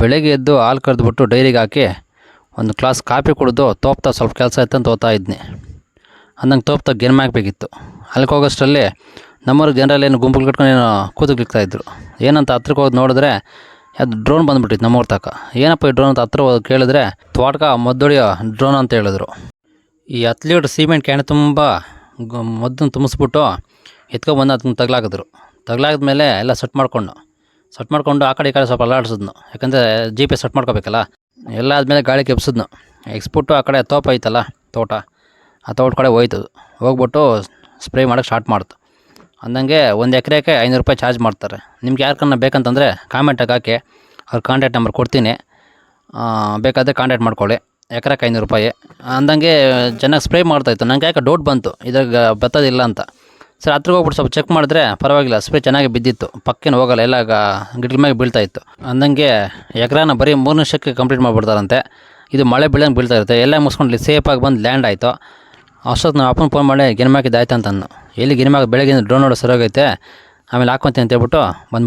ಬೆಳಗ್ಗೆ ಎದ್ದು ಹಾಲು ಕರೆದ್ಬಿಟ್ಟು ಡೈರಿಗೆ ಹಾಕಿ ಒಂದು ಕ್ಲಾಸ್ ಕಾಫಿ ಕುಡಿದು ತೋಪ್ತಾ ಸ್ವಲ್ಪ ಕೆಲಸ ಆಯ್ತು ಅಂತ ಓದ್ತಾ ಇದ್ನಿ. ಅಂದಂಗೆ ತೋಪ್ತಾ ಗೆರ್ಮ್ ಹಾಕಬೇಕಿತ್ತು ಅಲ್ಲಿಗೆ ಹೋಗೋಷ್ಟರಲ್ಲಿ ನಮ್ಮೂರಿಗೆ ಜನರಲ್ಲಿ ಏನು ಗುಂಪು ಕಟ್ಕೊಂಡು ಏನೋ ಕೂತುಕ್ಲಿಕ್ತಾಯಿದ್ರು ಏನಂತ ಹತ್ರಕ್ಕೆ ಹೋಗಿ ನೋಡಿದ್ರೆ ಅದು ಡ್ರೋನ್ ಬಂದುಬಿಟ್ಟಿತ್ತು ನಮ್ಮೂರ ತನಕ ಏನಪ್ಪ ಈ ಡ್ರೋನ್ ಅಂತ ಹತ್ರ ಹೋಗಿ ಕೇಳಿದ್ರೆ ತ್ವಾಟಕ ಮದ್ದೊಡಿಯೋ ಡ್ರೋನ್ ಅಂತ ಹೇಳಿದ್ರು. ಈ ಹತ್ತು ಲೀಟ್ರ್ ಸಿಮೆಂಟ್ ಕ್ಯಾನ್ ತುಂಬ ಮದ್ದನ್ನು ತುಂಬಿಸ್ಬಿಟ್ಟು ಎತ್ಕೊಂಡು ಬಂದು ಅದನ್ನು ತಗ್ಲಾಕಿದ್ರು. ತಗ್ಲಾಕಿದ್ಮೇಲೆ ಎಲ್ಲ ಸೆಟ್ ಮಾಡಿಕೊಂಡು ಸೆಟ್ ಮಾಡಿಕೊಂಡು ಆ ಕಡೆ ಈ ಕಡೆ ಸ್ವಲ್ಪ ಅಲ್ಲಾಡ್ಸಿದ್ನು. ಯಾಕಂದರೆ ಜಿ ಪಿ ಸೆಟ್ ಮಾಡ್ಕೋಬೇಕಲ್ಲ. ಎಲ್ಲ ಆದಮೇಲೆ ಗಾಳಿ ಕೆಪ್ಸಿದ್ನು ಎಕ್ಸ್ಬಿಟ್ಟು ಆ ಕಡೆ ತೋಪ ಐತಲ್ಲ ತೋಟ, ಆ ತೋಟ ಕಡೆ ಹೋಯ್ತು ಹೋಗ್ಬಿಟ್ಟು ಸ್ಪ್ರೇ ಮಾಡೋಕೆ ಸ್ಟಾರ್ಟ್ ಮಾಡ್ತು. ಅಂದಂಗೆ ಒಂದು ಎಕರೆಗೆ ಐನೂರು ರೂಪಾಯಿ ಚಾರ್ಜ್ ಮಾಡ್ತಾರೆ. ನಿಮ್ಗೆ ಯಾರನ್ನ ಬೇಕಂತಂದರೆ ಕಾಮೆಂಟಾಗಿ ಹಾಕಿ, ಅವ್ರ ಕಾಂಟ್ಯಾಕ್ಟ್ ನಂಬರ್ ಕೊಡ್ತೀನಿ. ಬೇಕಾದರೆ ಕಾಂಟ್ಯಾಕ್ಟ್ ಮಾಡ್ಕೊಳ್ಳಿ. ಎಕರೆಗೆ ಐನೂರು ರೂಪಾಯಿ. ಅಂದಂಗೆ ಚೆನ್ನಾಗಿ ಸ್ಪ್ರೇ ಮಾಡ್ತಾಯಿತ್ತು ನನಗೆ ಯಾಕೆ ಡೌಟ್ ಬಂತು. ಇದ್ರಾಗ ಬತ್ತದಿಲ್ಲ ಅಂತ. ಸರ್, ಹತ್ರಕ್ಕೆ ಹೋಗ್ಬಿಟ್ಟು ಸ್ವಲ್ಪ ಚೆಕ್ ಮಾಡಿದ್ರೆ ಪರವಾಗಿಲ್ಲ ಸ್ಪ್ರೇ ಚೆನ್ನಾಗಿ ಬಿದ್ದಿತ್ತು. ಪಕ್ಕೇನು ಹೋಗಲ್ಲ, ಎಲ್ಲ ಗಿಡಗಳ ಮೇಲೆ ಬೀಳ್ತಾ ಇತ್ತು. ಅಂದಂಗೆ ಎಕ್ರಾನ ಬರೀ ಮೂರು ನಿಮಿಷಕ್ಕೆ ಕಂಪ್ಲೀಟ್ ಮಾಡಿಬಿಡ್ತಾರಂತೆ. ಇದು ಮಳೆ ಬೀಳಂಗೆ ಬೀಳ್ತಾ ಇರುತ್ತೆ. ಎಲ್ಲ ಮುಗಿಸ್ಕೊಂಡು ಸೇಫಾಗಿ ಬಂದು ಲ್ಯಾಂಡ್ ಆಯಿತು. ಅಷ್ಟೊತ್ತು ನಾವು ಅಪ್ಪನ ಫೋನ್ ಮಾಡಿ ಗಿರ್ಮಾಕಿದ್ದು ಆಯ್ತು ಅಂತ ಅಂದು ಎಲ್ಲಿ ಗಿರ್ಮಾಕ್ ಬೆಳಗ್ಗೆ ಡ್ರೋನ್ ನೋಡೋ ಸರೋಗೈತೆ ಆಮೇಲೆ ಹಾಕ್ಕೊಂತೀನಿ ಅಂತ ಹೇಳ್ಬಿಟ್ಟು ಬಂದು